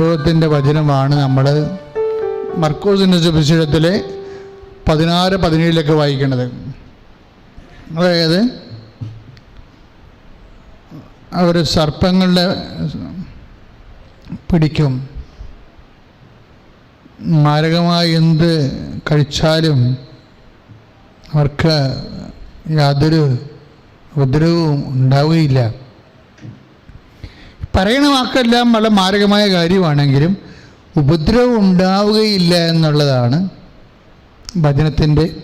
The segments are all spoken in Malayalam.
അനുഭവത്തിന്റെ വചനമാണ് നമ്മൾ മർക്കോസിന്റെ സുവിശേഷത്തിലെ പതിനാറ് പതിനേഴിലൊക്കെ വായിക്കേണ്ടത് അതായത് അവർ സർപ്പങ്ങളുടെ പിടിക്കും. മാരകമായി എന്ത് കഴിച്ചാലും അവർക്ക് യാതൊരു ഉപദ്രവവും ഉണ്ടാവുകയില്ല. പറയണ വാക്കെല്ലാം വളരെ മാരകമായ കാര്യമാണെങ്കിലും ഉപദ്രവം ഉണ്ടാവുകയില്ല എന്നുള്ളതാണ് ഭജനത്തിന്റെ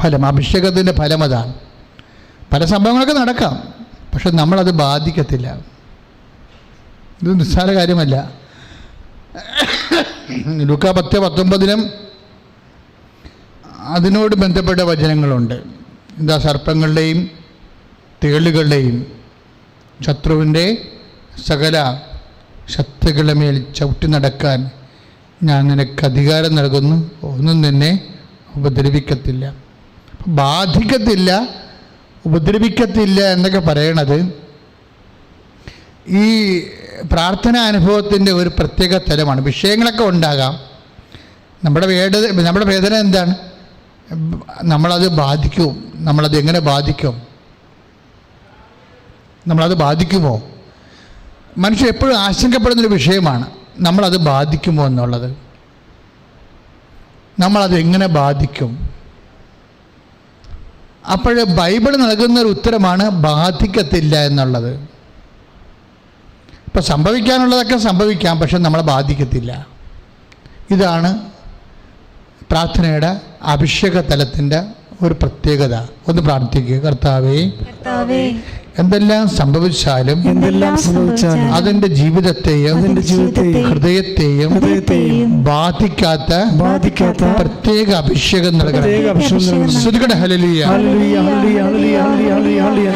ഫലം അഭിഷേകത്തിന്റെ ഫലം അതാണ്. പല സംഭവങ്ങളൊക്കെ നടക്കാം പക്ഷെ നമ്മളത് ബാധിക്കത്തില്ല. ഇത് നിസ്സാര കാര്യമല്ല. ലുക്ക പത്ത് പത്തൊമ്പതിനും അതിനോട് ബന്ധപ്പെട്ട വചനങ്ങളുണ്ട്. എന്താ സർപ്പങ്ങളുടെയും തേളുകളുടെയും ശത്രുവിന്റെ സകല ശക്തികളുടെ മേൽ ചവിട്ടി നടക്കാൻ ഞാൻ നിനക്ക് അധികാരം നൽകുന്നു. ഒന്നും നിന്നെ ഉപദ്രവിക്കത്തില്ല. ബാധിക്കത്തില്ല ഉപദ്രവിക്കത്തില്ല എന്നൊക്കെ പറയണത് ഈ പ്രാർത്ഥനാ അനുഭവത്തിന്റെ ഒരു പ്രത്യേക തലമാണ് വിഷയങ്ങളൊക്കെ ഉണ്ടാകാം. നമ്മുടെ വേദ നമ്മുടെ വേദന എന്താണ്? നമ്മളത് ബാധിക്കും. നമ്മളത് എങ്ങനെ ബാധിക്കും? നമ്മളത് ബാധിക്കുമോ? മനുഷ്യൻ എപ്പോഴും ആശങ്കപ്പെടുന്നൊരു വിഷയമാണ് നമ്മളത് ബാധിക്കുമോ എന്നുള്ളത്. നമ്മളത് എങ്ങനെ ബാധിക്കും. അപ്പോൾ ബൈബിൾ നൽകുന്ന ഒരു ഉത്തരമാണ് ബാധിക്കത്തില്ല എന്നുള്ളത്. ഇപ്പം സംഭവിക്കാനുള്ളതൊക്കെ സംഭവിക്കാം പക്ഷെ നമ്മളെ ബാധിക്കത്തില്ല. ഇതാണ് പ്രാർത്ഥനയുടെ അഭിഷേക തലത്തിന്റെ ഒരു പ്രത്യേകത. ഒന്ന് പ്രാർത്ഥിക്കുക കർത്താവേ എന്തെല്ലാം സംഭവിച്ചാലും എന്തെല്ലാം സംഭവിച്ചാലും അതിന്റെ ജീവിതത്തെയും അതിന്റെ ജീവിതത്തെയും ഹൃദയത്തെയും ഹൃദയത്തെയും ബാധിക്കാത്ത ബാധിക്കാത്ത പ്രത്യേക അഭിഷേകം നൽകണം പ്രത്യേക അഭിഷേകം നൽകണം. ശ്രുതികട ഹലലിയ ഹല്ലേലൂയ, ഹല്ലേലൂയ, ഹല്ലേലൂയ, ഹല്ലേലൂയ, ഹല്ലേലൂയ.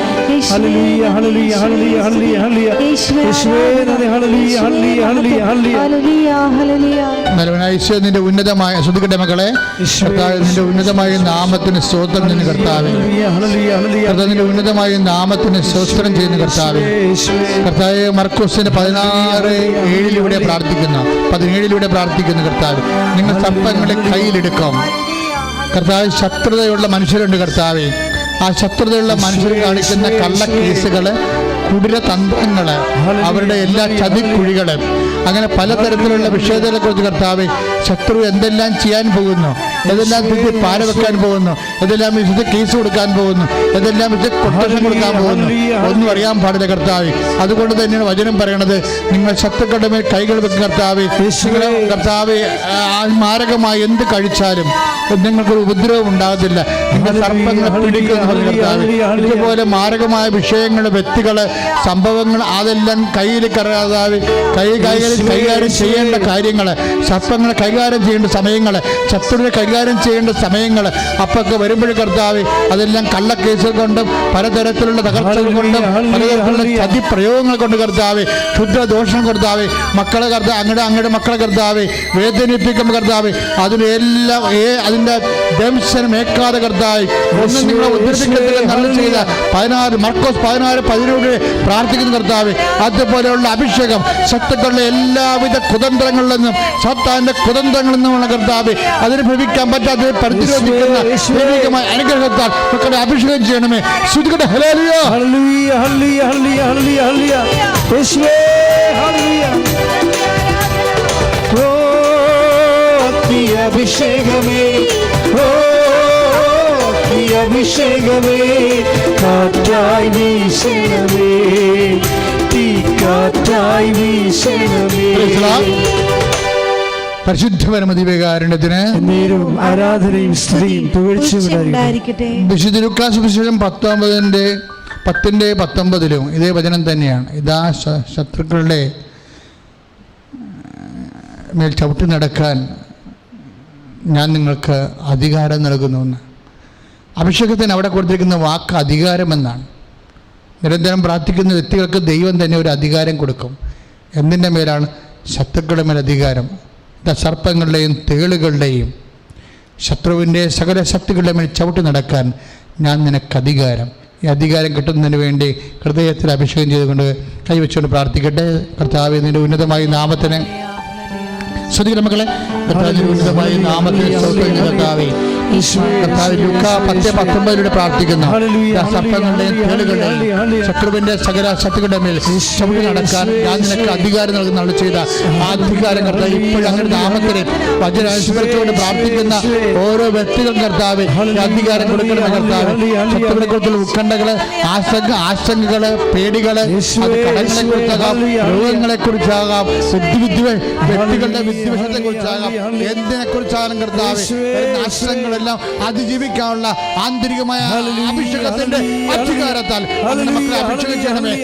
ഹല്ലേലൂയ, ഹല്ലേലൂയ, ഹല്ലേലൂയ, ഹല്ലേലൂയ, ഹല്ലേലൂയ. യേശുവേ, യേശുവേ, നന്ദി, ഹല്ലേലൂയ, ഹല്ലേലൂയ, ഹല്ലേലൂയ, ഹല്ലേലൂയ. ഹല്ലേലൂയ, ഹല്ലേലൂയ. നരവനായിശോ നിന്റെ ഉന്നതമായ ശ്രുതികട മകളെ കർത്താവ് നിന്റെ ഉന്നതമായ നാമത്തിന് സ്തോത്രം ചെയ്യുന്ന കർത്താവേ നിന്റെ ഉന്നതമായ നാമത്തിന് സ്തോത്രം ചെയ്യുന്ന കർത്താവ്. കർത്താവ് മർക്കോസിന്റെ പതിനാറ് ഏഴിലൂടെ പ്രാർത്ഥിക്കുന്ന പതിനേഴിലൂടെ പ്രാർത്ഥിക്കുന്ന കർത്താവ് നിങ്ങൾ സർപ്പങ്ങളെ കയ്യിലെടുക്കും. കർത്താവ് ശത്രുതയുള്ള മനുഷ്യരുണ്ട് കർത്താവെ. ആ ശത്രുതയുള്ള മനുഷ്യർ കാണിക്കുന്ന കള്ള കേസുകൾ കുടിര തന്ത്രങ്ങൾ അവരുടെ എല്ലാ ചതിക്കുഴികൾ അങ്ങനെ പലതരത്തിലുള്ള വിഷയത്തെക്കുറിച്ച് കർത്താവ് ശത്രു എന്തെല്ലാം ചെയ്യാൻ പോകുന്നു? എന്തെല്ലാം വിധി പാര വെക്കാൻ പോകുന്നു? ഏതെല്ലാം വിശുദ്ധ കേസ് കൊടുക്കാൻ പോകുന്നു? എന്തെല്ലാം വിശുദ്ധ കൊട്ടേഷൻ കൊടുക്കാൻ പോകുന്നു? ഒന്നും അറിയാൻ പാടില്ല കർത്താവ്. അതുകൊണ്ട് തന്നെയാണ് വചനം പറയണത്. നിങ്ങൾ ശത്രുക്കളുടെ മേൽ കൈകൾ വെക്കും കർത്താവ്. കർത്താവ് കർത്താവെ ആ മാരകമായി എന്ത് കഴിച്ചാലും നിങ്ങൾക്കൊരു ഉപദ്രവം ഉണ്ടാകത്തില്ല. നിങ്ങൾ സർപ്പങ്ങളെ പിടിക്കുന്ന ഇതുപോലെ മാരകമായ വിഷയങ്ങൾ വ്യക്തികൾ സംഭവങ്ങൾ അതെല്ലാം കയ്യിൽ കറകാതെ കൈ കൈകാര്യം കൈകാര്യം ചെയ്യേണ്ട കാര്യങ്ങൾ സർപ്പങ്ങളെ കൈകാര്യം ചെയ്യേണ്ട സമയങ്ങൾ ശത്രുവിനെ കൈകാര്യം ചെയ്യേണ്ട സമയങ്ങൾ അപ്പൊക്കെ വരുമ്പോൾ കർത്താവ് അതെല്ലാം കള്ളക്കേസുകൾ കൊണ്ടും പലതരത്തിലുള്ള തകർച്ചകൾ കൊണ്ടും പലതരത്തിലുള്ള ചതി പ്രയോഗങ്ങൾ കൊണ്ട് കർത്താവ് ക്ഷുദ്രദോഷം കർത്താവ് മക്കളെ കർത്താവ് അങ്ങടെ അങ്ങടെ മക്കളെ കർത്താവ് വേദനിപ്പിക്കുമ്പോൾ കർത്താവ് അതിനെല്ലാം ഏ അതിന്റെ ദംശനം ഏക്കാതെ കർത്താവ്. ഒന്നും നിങ്ങളെ നല്ല ചെയ്ത പതിനാറ് മർക്കോസ് പതിനാറ് പതിനേഴ് പ്രാർത്ഥിക്കുന്ന കർത്താവ്. അതുപോലെയുള്ള അഭിഷേകം ശത്രുക്കളുടെ എല്ലാവിധ കുതന്ത്രങ്ങളിൽ നിന്നും സത്താന്റെ കുതന്ത്രങ്ങളിൽ നിന്നുമുള്ള കർത്താവ്. അതിന് ഭവിക്കാൻ പറ്റാതെ പ്രതിരോധിക്കുന്ന ദൈവികമായ അനുഗ്രഹത്താൽ മക്കളെ അഭിഷേകം ചെയ്യണമേ. ശ്രുതികട്ടെ ഹല്ലിയ ഹല്ലേലൂയ, ഹല്ലേലൂയ, ഹല്ലേലൂയ, ഹല്ലിയ ഹല്ലേലൂയ. അഭിഷേകമേ. ഓ ഈ അഭിഷേകമേ കാറ്റായി വീശണമേ. തീ കാറ്റായി വീശണമേ. Praise the Lord. പരിശുദ്ധ പരമദിവകാരുണ്യത്തിന് നേരവും ആരാധനയും സ്ത്രീയും വിശുദ്ധ ലുക്കാസ് വിശേഷം പത്തൊമ്പതിന്റെ പത്തിന്റെ പത്തൊമ്പതിലും ഇതേ വചനം തന്നെയാണ്. ഇതാ ശത്രുക്കളുടെ മേൽ ചവിട്ടി നടക്കാൻ ഞാൻ നിങ്ങൾക്ക് അധികാരം നൽകുന്നുവെന്ന് അഭിഷേകത്തിന് അവിടെ കൊടുത്തിരിക്കുന്ന വാക്ക് അധികാരമെന്നാണ്. നിരന്തരം പ്രാർത്ഥിക്കുന്ന വ്യക്തികൾക്ക് ദൈവം തന്നെ ഒരു അധികാരം കൊടുക്കും. എന്തിന്റെ മേലാണ്? ശത്രുക്കളുടെ മേൽ അധികാരം. സർപ്പങ്ങളുടെയും തേളുകളുടെയും. ശത്രുവിന്റെ സകല ശക്തികളുടെ മേൽ ചവിട്ടി നടക്കാൻ ഞാൻ നിനക്ക് അധികാരം. ഈ അധികാരം കിട്ടുന്നതിന് വേണ്ടി ഹൃദയത്തിൽ അഭിഷേകം ചെയ്തുകൊണ്ട് കൈവച്ചുകൊണ്ട് പ്രാർത്ഥിക്കട്ടെ. കർത്താവ് നിന്റെ ഉന്നതമായി നാമത്തിന് ശ്രദ്ധിക്കണം മക്കളെ. കർത്താവിന്റെ ലുക്ക പത്ത് പത്തൊമ്പതിലൂടെ പ്രാർത്ഥിക്കുന്നു. സർപ്പങ്ങളുടെയും തേളുകളുടെയും ശത്രുവിന്റെ സകല ശക്തികളുടെ മേൽ ചവിട്ടി നടക്കാൻ ഞാൻ നിനക്ക് അധികാരം നൽകുന്ന ചെയ്ത. ആ അധികാരം കർത്താവ് ഇപ്പോഴും അങ്ങനെ നാമത്തിന് വചനാനുസ്മരിച്ചുകൊണ്ട് പ്രാർത്ഥിക്കുന്ന ഓരോ വ്യക്തികളും കർത്താവ് അധികാരം കൊടുക്കണം കർത്താവ്. ശത്രുവിനെ കുറിച്ചുള്ള ഉത്കണ്ഠകൾ ആശങ്ക ആശങ്കകൾ പേടികളെ അത് കടങ്ങളെ കുറിച്ചാകാം രോഗങ്ങളെ കുറിച്ചാകാം ബുദ്ധിവിദ്യ വ്യക്തികളുടെ വിദ്വേഷത്തെ കുറിച്ചാകാം. എന്തിനെ കുറിച്ചാകാം കർത്താവ് വരുന്ന ആശങ്കകളെല്ലാം അതിജീവിക്കാനുള്ള ആന്തരികമായ അഭിഷേകത്തിന്റെ അധികാരത്താൽ മക്കളെ അഭിഷേകം ചെയ്യണമേ